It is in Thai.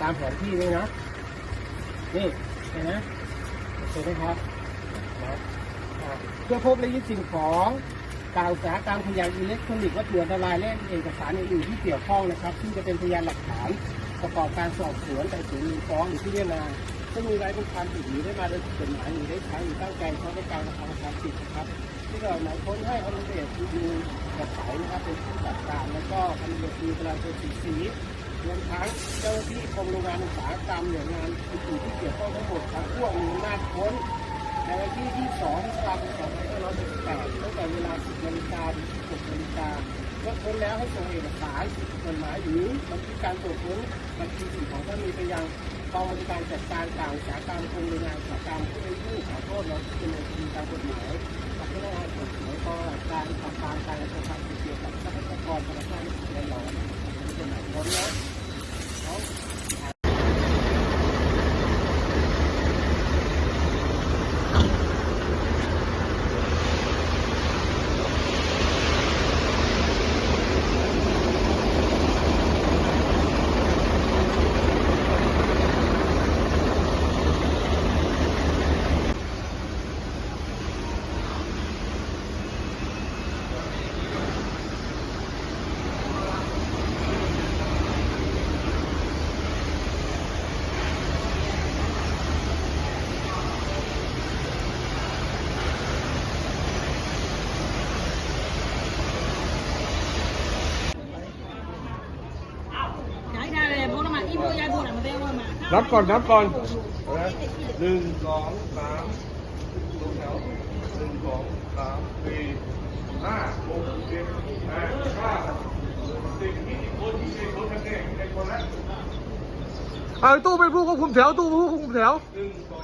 ตามแผนที่เลยนะนี่เห็นไหมโอเคไหมครับนะเพื่อพบและยึดสิ่งของกล่าวสากรรพยานอิเล็กทรอนิกส์วัตถุอันตรายและเอกสารอื่นๆที่เกี่ยวข้องนะครับ ซึ่งจะเป็นพยานหลักฐานประกอบการสอบสวนไต่สวนมูลฟ้องหรือพิจารณาซึ่งมีไว้เป็นความผิดหรือได้มาโดยผิดกฎหมายหรือได้ใช้หรือตั้งใจใช้ในการกระทำความผิดนะครับ ที่เราหมายค้นให้อนุเบศมีกระสายนะครับเป็นผู้จัดการแล้วก็อนุเบศมีประชาชนสีสี รวมทั้งเจ้าที่กรมโรงงานอุตสาหกรรมหน่วยงานอื่นๆที่เกี่ยวข้องทั้งหมดทั้งพวกมีอำนาจค้นในวันที่22พฤษภาคม2568ตั้งแต่เวลา 10นาฬิกาถึง16นาฬิกาเมื่อค้นแล้วให้ส่งเอกสารกฎหมายหรือบันทึกการตรวจค้นบัญชีสิ่งของท่านมีไปยังกองบริการจัดการต่างอุตสาหกรรมกรมโรงงานอุตสาหกรรมผู้เป็นผู้ขอโทษเราเป็นในคดีตามกฎหมายกับพนักงานสอบสวนก็การทำการการกระทำผิดเกี่ยวกับทรัพยากรธรรมชาติและหลอนเป็นหมายค้นนะเนับก่อนนับก่อนหนึ่งสองสามลงแถวหนึ่งสองสามสี่ห้าหกเจ็ดแปดเก้าสิบยี่สิบคนยี่สิบคนกันเองเป็นคนละเอาตู้เป็นผู้ควบคุมแถวตู้เป็นผู้ควบคุมแถวหนึ่งสอง